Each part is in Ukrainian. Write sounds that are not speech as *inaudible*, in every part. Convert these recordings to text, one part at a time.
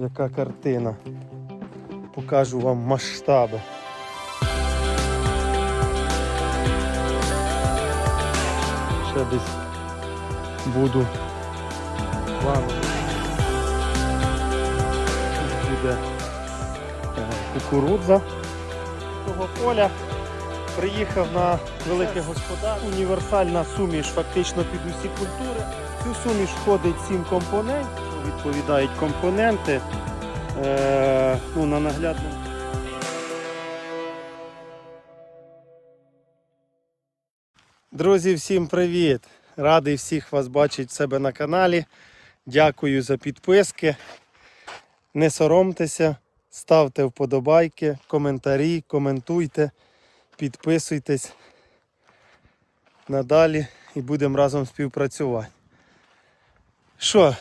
Яка картина. Покажу вам масштаби. Ще десь буду вам буде е, кукурудза того поля. Приїхав на велике господарство. Універсальна суміш фактично під усі культури. В Цю суміш входить сім компонентів, відповідають компоненти. Е, ну, на наглядному. Друзі, всім привіт! Радий всіх вас бачити себе на каналі. Дякую за підписки. Не соромтеся, ставте вподобайки, коментарі, коментуйте, підписуйтесь надалі і будемо разом співпрацювати. Що,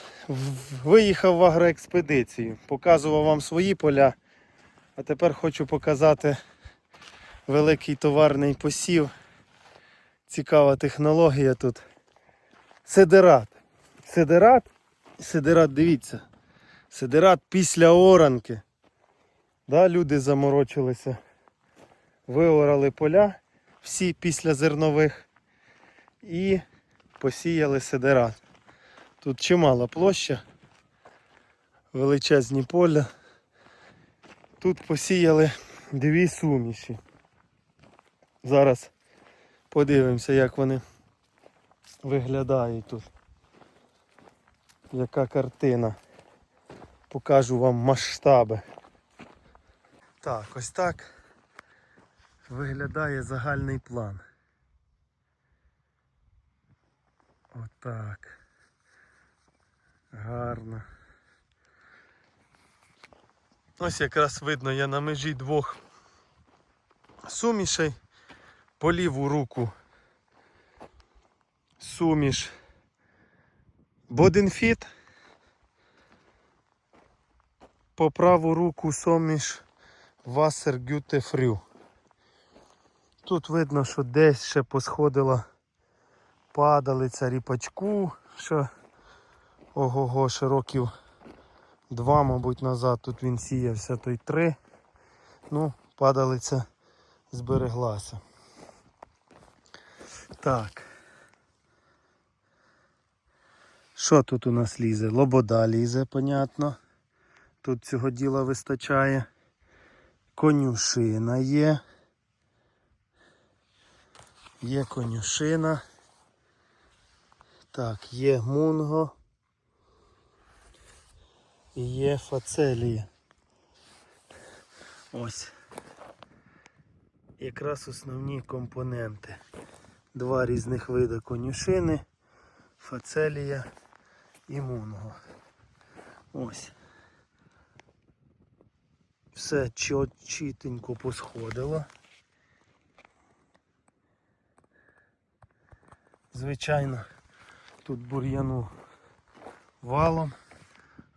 виїхав в агроекспедицію, показував вам свої поля, а тепер хочу показати великий товарний посів. Цікава технологія тут. Сидерат. Сидерат, сидерат, дивіться. Сидерат після оранки. Да, люди заморочилися. Виорали поля всі після зернових і посіяли сидерат. Тут чимала площа, величезні поля. Тут посіяли дві суміші. Зараз подивимося, як вони виглядають тут. Яка картина. Покажу вам масштаби. Так, ось так виглядає загальний план. Отак. Гарно. Ось якраз видно, я на межі двох сумішей по ліву руку суміш Боденфіт. По праву руку суміш Вассергютефрю. Тут видно, що десь ще посходила падалиця ріпачку, що ого-го, ще років два, мабуть, назад тут він сіявся, той три. Ну, падалиця збереглася. Так. Що тут у нас лізе? Лобода лізе, понятно. Тут цього діла вистачає. Конюшина є. Є конюшина. Так, є мунго. Є фацелія. Ось. Якраз основні компоненти. Два різних види конюшини, фацелія і мунго. Ось. Все чітенько посходило. Звичайно, тут бур'яну валом,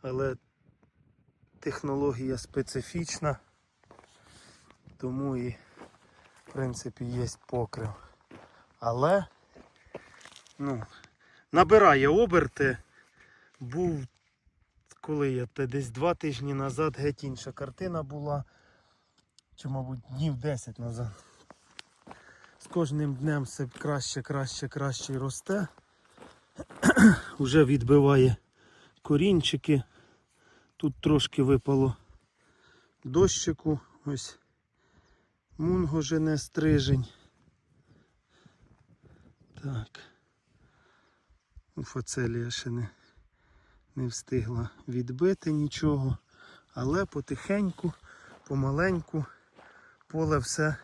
але технологія специфічна, тому і в принципі є покрив. Але ну, набирає оберти. Був коли я те десь два тижні назад геть інша картина була. Чи, мабуть, днів 10 назад. З кожним днем все краще, краще, краще росте. *clears throat* Уже відбиває корінчики. Тут трошки випало дощику. Ось мунго жене стрижень. Так. Ну, Фацелія ще не, не встигла відбити нічого. Але потихеньку, помаленьку поле все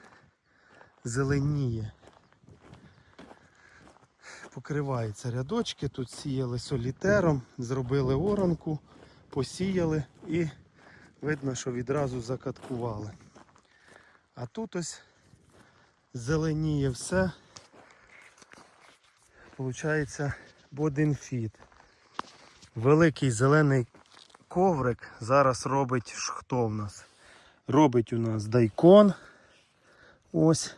зеленіє. Покриваються рядочки, тут сіяли солітером, зробили оранку, посіяли і видно, що відразу закаткували. А тут ось зеленіє все. Получається бодинфіт. Великий зелений коврик зараз робить хто в нас? Робить у нас дайкон. Ось.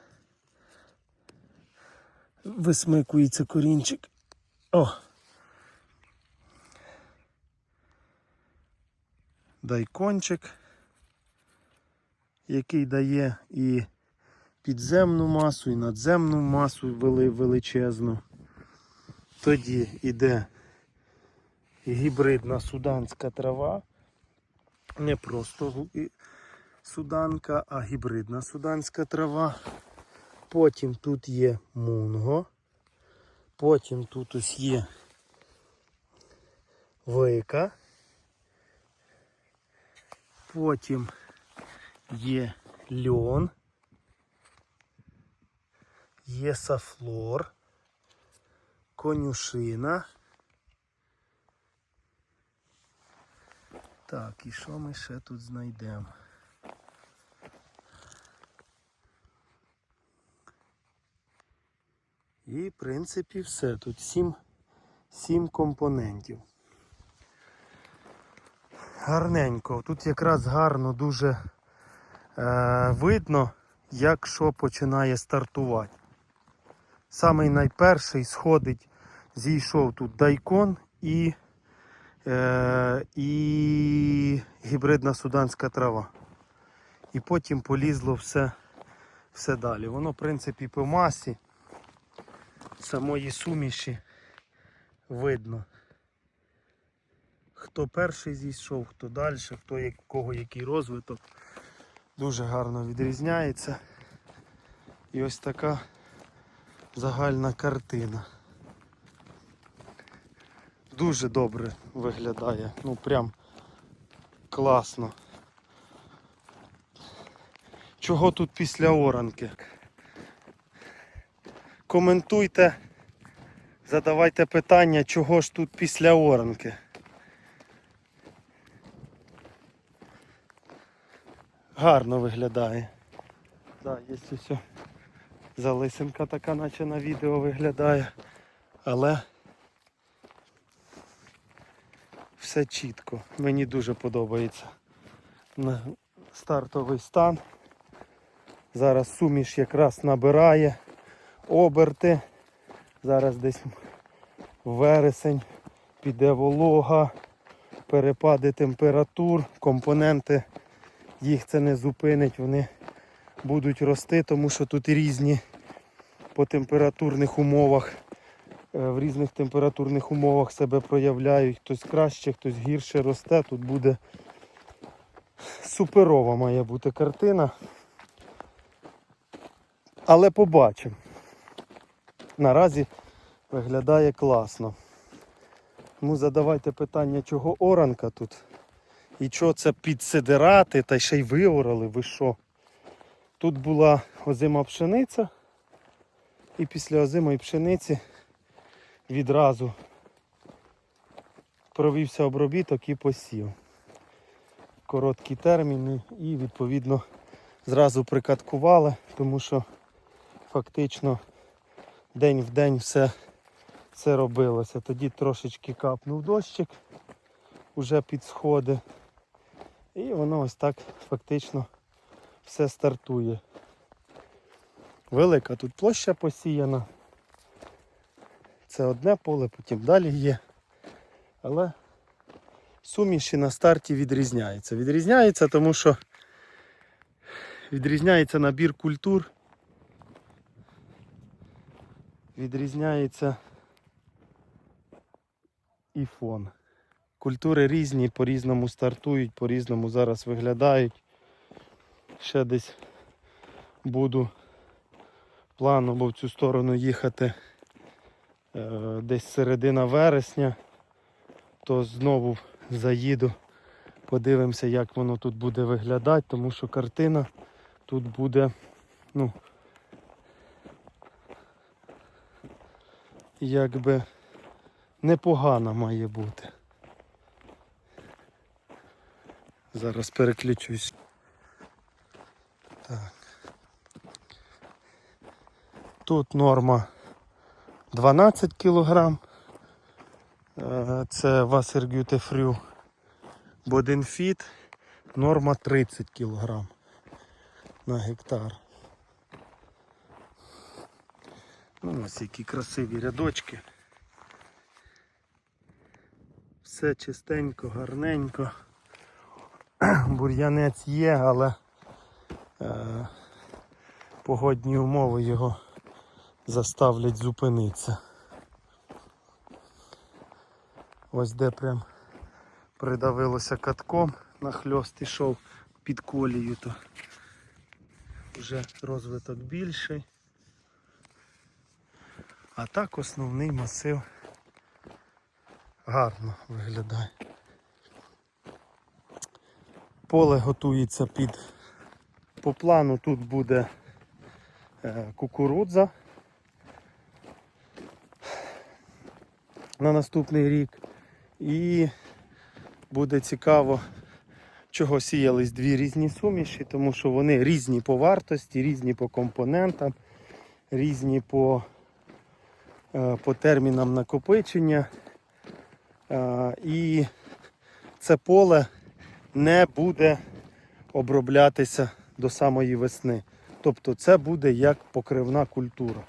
Висмикується корінчик. О! Дайкончик, який дає і підземну масу, і надземну масу величезну. Тоді йде гібридна суданська трава. Не просто суданка, а гібридна суданська трава. Потім тут є мунго. Потім тут ось є вика. Потім є льон. Є сафлор. Конюшина. Так, і що ми ще тут знайдемо? І, в принципі, все. Тут сім, сім компонентів. Гарненько. Тут якраз гарно дуже е, видно, як що починає стартувати. Самий найперший сходить, зійшов тут дайкон і, е, і гібридна суданська трава. І потім полізло все, все далі. Воно, в принципі, по масі самої суміші видно. Хто перший зійшов, хто далі, хто як- кого який розвиток. Дуже гарно відрізняється. І ось така загальна картина. Дуже добре виглядає. Ну прям класно. Чого тут після оранки? Коментуйте, задавайте питання, чого ж тут після оранки. Гарно виглядає. Так, є ось залисинка така, наче на відео виглядає. Але все чітко. Мені дуже подобається. Стартовий стан. Зараз суміш якраз набирає оберти. Зараз десь вересень, піде волога, перепади температур, компоненти, їх це не зупинить, вони будуть рости, тому що тут різні по температурних умовах, е, в різних температурних умовах себе проявляють. Хтось краще, хтось гірше росте. Тут буде суперова має бути картина. Але побачимо. Наразі виглядає класно. Тому задавайте питання, чого оранка тут. І що це підсидирати, та ще й виорали, ви що? Тут була озима пшениця. І після озимої пшениці відразу провівся обробіток і посів. Короткі терміни і відповідно зразу прикаткували, тому що фактично день в день все, все робилося. Тоді трошечки капнув дощик уже під сходи. І воно ось так фактично все стартує. Велика тут площа посіяна. Це одне поле, потім далі є. Але суміші на старті відрізняються. Відрізняється, тому що відрізняється набір культур. Відрізняється і фон. Культури різні, по-різному стартують, по-різному зараз виглядають. Ще десь буду плану, бо в цю сторону їхати е, десь середина вересня, то знову заїду, подивимося, як воно тут буде виглядати, тому що картина тут буде, ну, якби непогана має бути. Зараз переключусь. Так. Тут норма 12 кг. Е, Це Wassergüte Боденфіт. Норма 30 кг на гектар. Ну, ось які красиві рядочки. Все чистенько, гарненько. *clears throat* бур'янець є, але е, погодні умови його заставлять зупинитися. Ось де прям придавилося катком, нахльост ішов під колію, то вже розвиток більший. А так основний масив гарно виглядає. Поле готується під по плану тут буде е, кукурудза на наступний рік. І буде цікаво, чого сіялись дві різні суміші, тому що вони різні по вартості, різні по компонентам, різні по, е, по термінам накопичення. Е, І це поле не буде оброблятися до самої весни. Тобто це буде як покривна культура.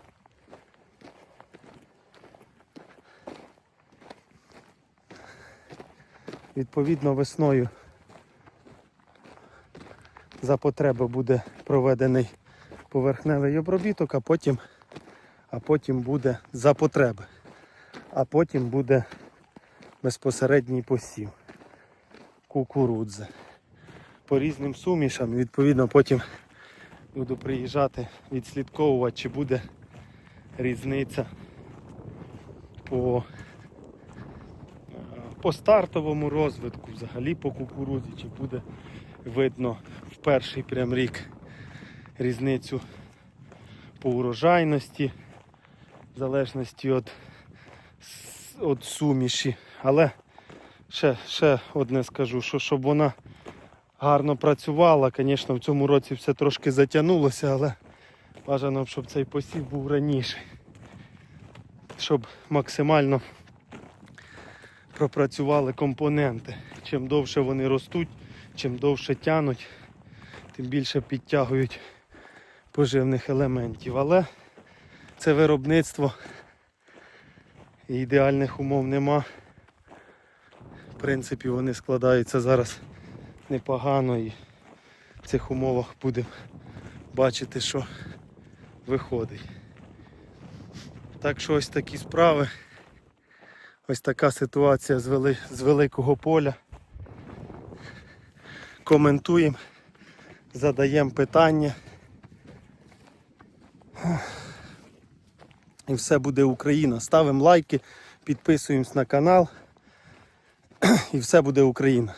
Відповідно, весною за потреби буде проведений поверхневий обробіток, а потім, а потім буде за потреби, а потім буде безпосередній посів кукурудзи. По різним сумішам, відповідно, потім буду приїжджати відслідковувати, чи буде різниця по по стартовому розвитку, взагалі по кукурудзі, чи буде видно в перший прям рік різницю по урожайності, в залежності від, від суміші. Але ще, ще одне скажу, що щоб вона гарно працювала, звісно, в цьому році все трошки затягнулося, але бажано, щоб цей посів був раніше. Щоб максимально пропрацювали компоненти. Чим довше вони ростуть, чим довше тянуть, тим більше підтягують поживних елементів. Але це виробництво і ідеальних умов нема. В принципі, вони складаються зараз непогано і в цих умовах будемо бачити, що виходить. Так що ось такі справи. Ось така ситуація з, вели... з великого поля. Коментуємо, задаємо питання. І все буде Україна. Ставимо лайки, підписуємось на канал. *clears throat* І все буде Україна.